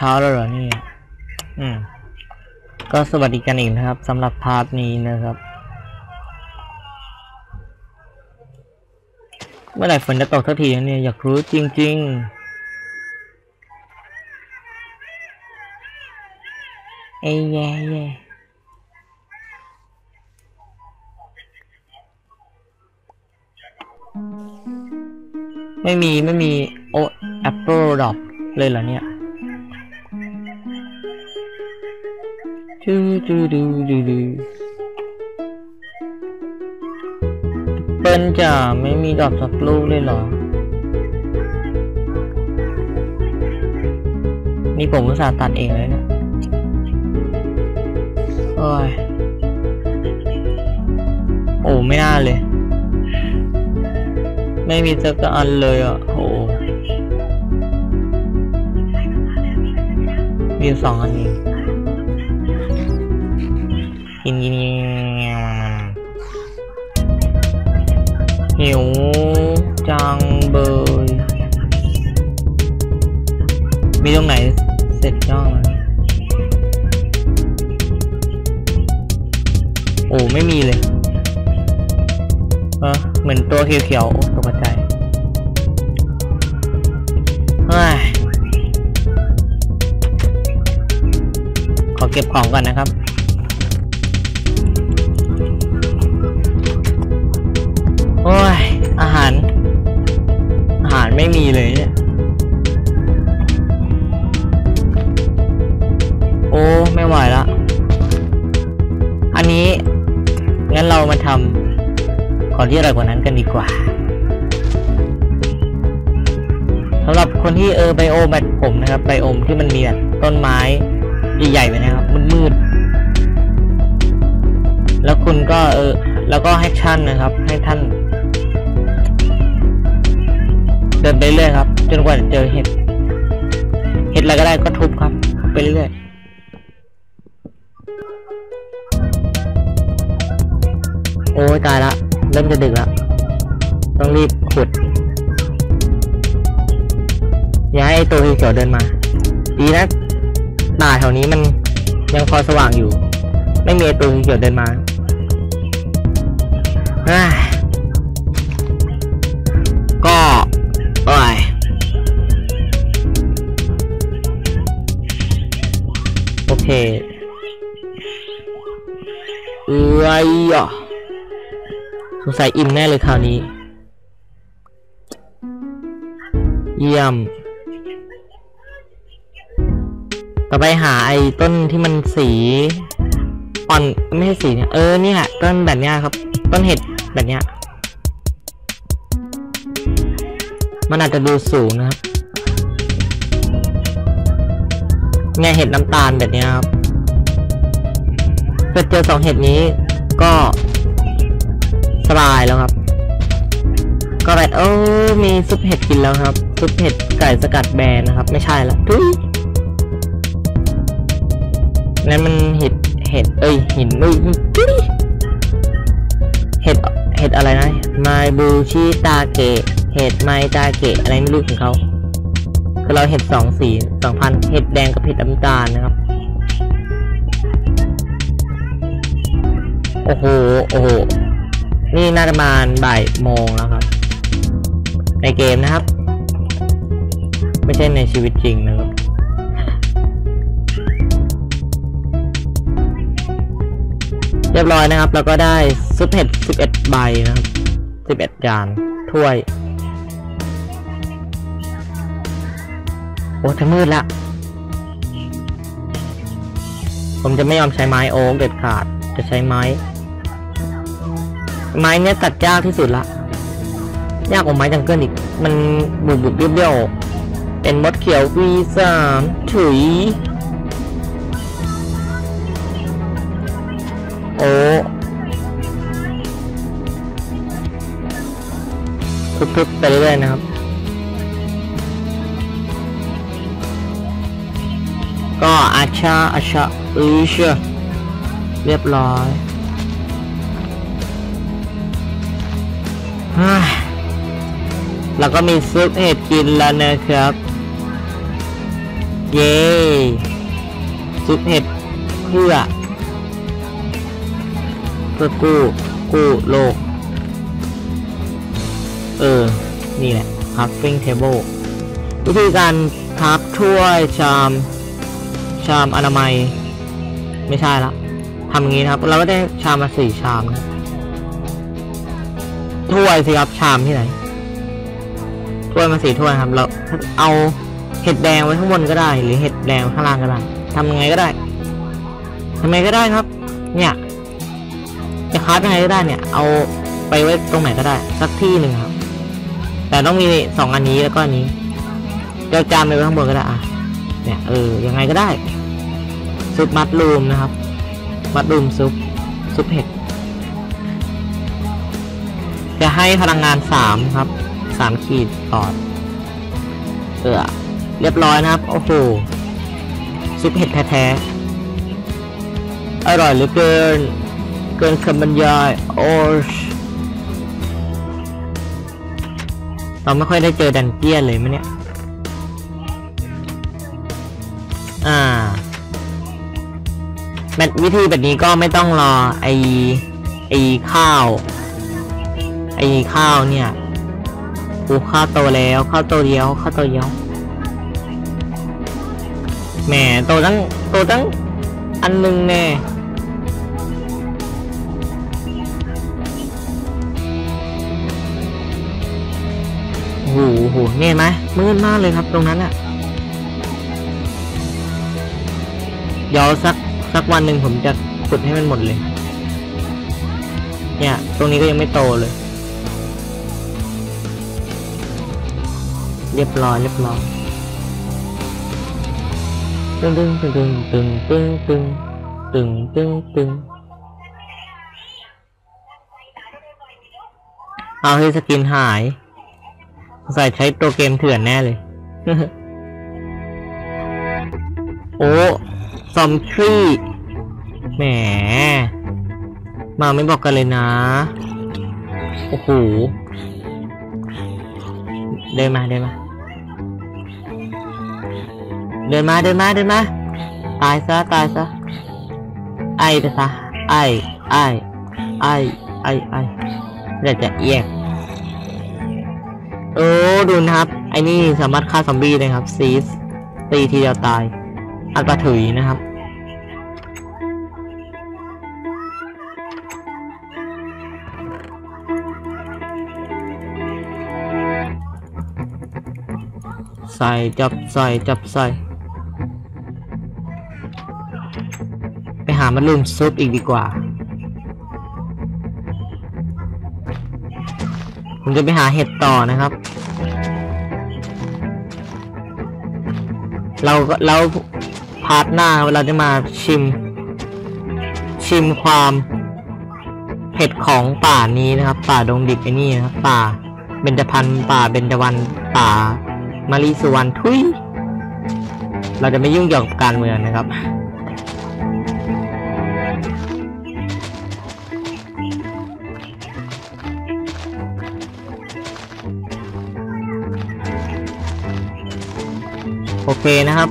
ช้าแล้วเหรอเนี่ยอืม ก็สวัสดีกันอีกนะครับสำหรับพาร์ทนี้นะครับ เมื่อไหร่ฝนจะตกสักทีเนี่ยอยากรู้จริง ๆ เอ้ยแย่แย่ไม่มีไม่มีโอแอปเปิลดอกเลยเหรอเนี่ย จูจูดูดูดูเปิ้ลจะไม่มีดอกสักลูกเลยเหรอ นี่ผมอุตส่าห์ตัดเองเลยนะโอ้ยโอ้ไม่น่าเลย ไม่มีสักอันเลยอะโอ้มีสองอันเอง กินกินกินหิวจังเบยมีตรงไหนเสร็จย่องแล้วโอ้ไม่มีเลยเออเหมือนตัวเขียวๆโอ้ตกใจเฮ้ยขอเก็บของก่อนนะครับ อ้ย อาหาร อาหารไม่มีเลยเนี่ย โอ้ ไม่ไหวละ อันนี้ งั้นเรามาทำก่อนที่อะไรกว่านั้นกันดีกว่าสำหรับคนที่เออไบโอมแบบผมนะครับไบโอมที่มันมีแบบต้นไม้ใหญ่ๆไปนะครับมืดๆแล้วคุณก็เออแล้วก็ให้ท่านนะครับ ให้ท่าน เดินไปเรื่อยครับ จนกว่าจะเจอเห็ด เห็ดอะไรก็ได้ก็ทุบครับ ไปเรื่อยโอ้ยตายละ เริ่มจะดึกละ ต้องรีบขุด อย่าให้ตัวเขียวเดินมา ดีนะป่าแถวนี้มันยังพอสว่างอยู่ ไม่มีตัวเขียวเดินมา เอ้ยอะสงสัยอิ่มแน่เลยคราวนี้ เยี่ยม ต่อไปหาไอ้ต้นที่มันสีอ่อนไม่ใช่สีเนี่ยเออเนี่ยต้นแบบเนี้ยครับ ต้นเห็ดแบบเนี้ย มันอาจจะดูสูงนะครับเนี่ยเห็ดน้ำตาลแบบเนี้ยครับเจอสองเห็ดนี้ ก็สบายแล้วครับ ก็แบบโอ้มีซุปเห็ดกินแล้วครับ ซุปเห็ดไก่สกัดแบนนะครับ ไม่ใช่ละทุยนั่นมันเห็ดเห็ดเอ้ยหินมือทุยเห็ดเห็ดอะไรนะไมบูชิตาเกะเห็ดไมตาเกะอะไรไม่รู้ของเขาคือเราเห็ดสองสีสองพันเห็ดแดงกับเห็ดน้ำตาลนะครับ อ้โห โอ้โห นี่น่าจะมาบ่ายโมงแล้วครับ ในเกมนะครับ ไม่ใช่ในชีวิตจริงนะครับ เรียบร้อยนะครับ แล้วก็ได้ซุปเห็ด11 ใบนะครับ 11 จาน ถ้วย โอ้จะมืดละผมจะไม่ยอมใช้ไม้โอ๊กเด็ดขาด จะใช้ไม้ ไม้เนี้ยตัดยากที่สุดละ ยากกว่าไม้จังเกิลอีก มันบุบบุบเบี้ยวๆเป็นมดเขียว V3 ถุย โอ้ทุบๆไปเรื่อยๆนะครับ ก็อาชาอาชาอือเชอเรียบร้อย แล้วก็มีซุปเห็ดกินแล้วนะครับ เย้ซุปเห็ดเพื่อเพื่อกู้กู้โลก เออ นี่แหละ crafting table วิธีการพับถ้วยชาม ชามอนามัย ไม่ใช่ละทำอย่างนี้นะครับ เราก็ได้ชามมาสี่ชามนะถ้วยสิครับชามที่ไหน ถ้วยมาสี่ถ้วยครับเราเอาเห็ดแดงไว้ข้างบนก็ได้ หรือเห็ดแดงข้างล่างก็ได้ทำยังไงก็ได้ทำไงก็ได้ครับ เนี่ยจะคราฟยังไงก็ได้เนี่ย เอาไปไว้ตรงไหนก็ได้ สักที่หนึ่งครับ แต่ต้องมีสองอันนี้แล้วก็อันนี้เดี๋ยวจานไปไว้ข้างบนก็ได้อะเนี่ยเออยังไงก็ได้ซุปมัดรูมนะครับ มัดรูมซุปซุปเห็ดจะให้พลังงานสามครับ สามขีดก่อนเออเรียบร้อยนะครับ โอ้โห ซุปเห็ดแท้ๆ อร่อยเหลือเกิน เกินคำบรรยาย โอ้ยเราไม่ค่อยได้เจอดันเจียเลยมั้ยเนี่ย อ่าแบบวิธีแบบนี้ก็ไม่ต้องรอไอไอข้าว ไอข้าวเนี่ย ปูข้าวโตแล้วข้าวโตเดียวข้าวโตเดียวแหมโตตั้งโตตั้งอันหนึ่งแน่โอ้โหโอ้โหเนี่ยเห็นไหมมืดมากเลยครับตรงนั้นอะเดี๋ยวสักสักวันหนึ่งผมจะขุดให้มันหมดเลย เนี่ย ตรงนี้ก็ยังไม่โตเลย เรียบร้อยเรียบร้อยตึงตึงตึงตึงตึงตึงตึงตึงตึงตึงเอาให้สกินหายใส่ใช้ตัวเกมเถื่อนแน่เลย โอ้ซอมทรีแหม มาไม่บอกกันเลยนะ โอ้โห เดินมาเดินมา เดินมาเดินมาเดินมา ตายซะตายซะ ไอไปซะ ไอ ไอ ไอ ไอ ไอเดี๋ยวจะเอียกโอ้ดูนะครับ ไอ้นี่สามารถฆ่าซอมบี้ได้ครับ ซีสตีทีเดียวตาย อันปะถุยนะครับ ใส่จับใส่จับใส่ไปหามันลุมซุปอีกดีกว่า ผมจะไปหาเห็ดต่อนะครับ เราก็เราพาร์ทหน้าเราจะมาชิม ชิมความเผ็ดของป่านี้นะครับ ป่าดงดิบไอ้นี่นะครับป่าเบญจพรรณป่าเบญจวรรณป่า มารีสุวรรณทุย เราจะไม่ยุ่งเกี่ยวกับการเมืองนะครับ โอเคนะครับ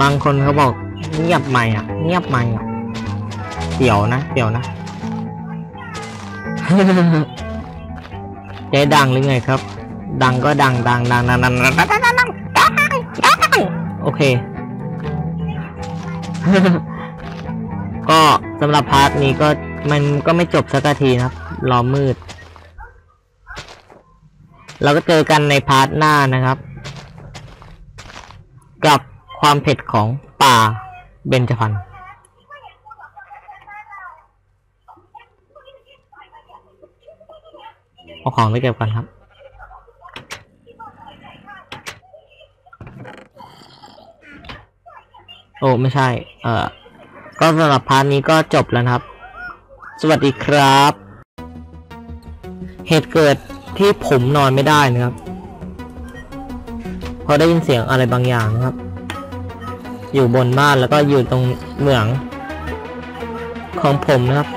บางคนเขาบอกเงียบใหม่อะ เงียบใหม่อะเดี๋ยวนะเดี๋ยวนะให้ดังหรือไงครับ ดังก็ดังดังดังดังดังดังดังดังดังดังโอเค ก็สำหรับพาร์ทนี้ก็มันก็ไม่จบสักทีนะครับรอมืด เราก็เจอกันในพาร์ทหน้านะครับ กับความเผ็ดของป่าเบญจพรรณเอาของไปเก็บกันครับ โอ้ไม่ใช่ เอ่อก็สำหรับพาร์ทนี้ก็จบแล้วครับ สวัสดีครับ เหตุเกิดที่ผมนอนไม่ได้นะครับพอได้ยินเสียงอะไรบางอย่างนะครับ อยู่บนบ้านแล้วก็อยู่ตรงเหมืองของผมนะครับ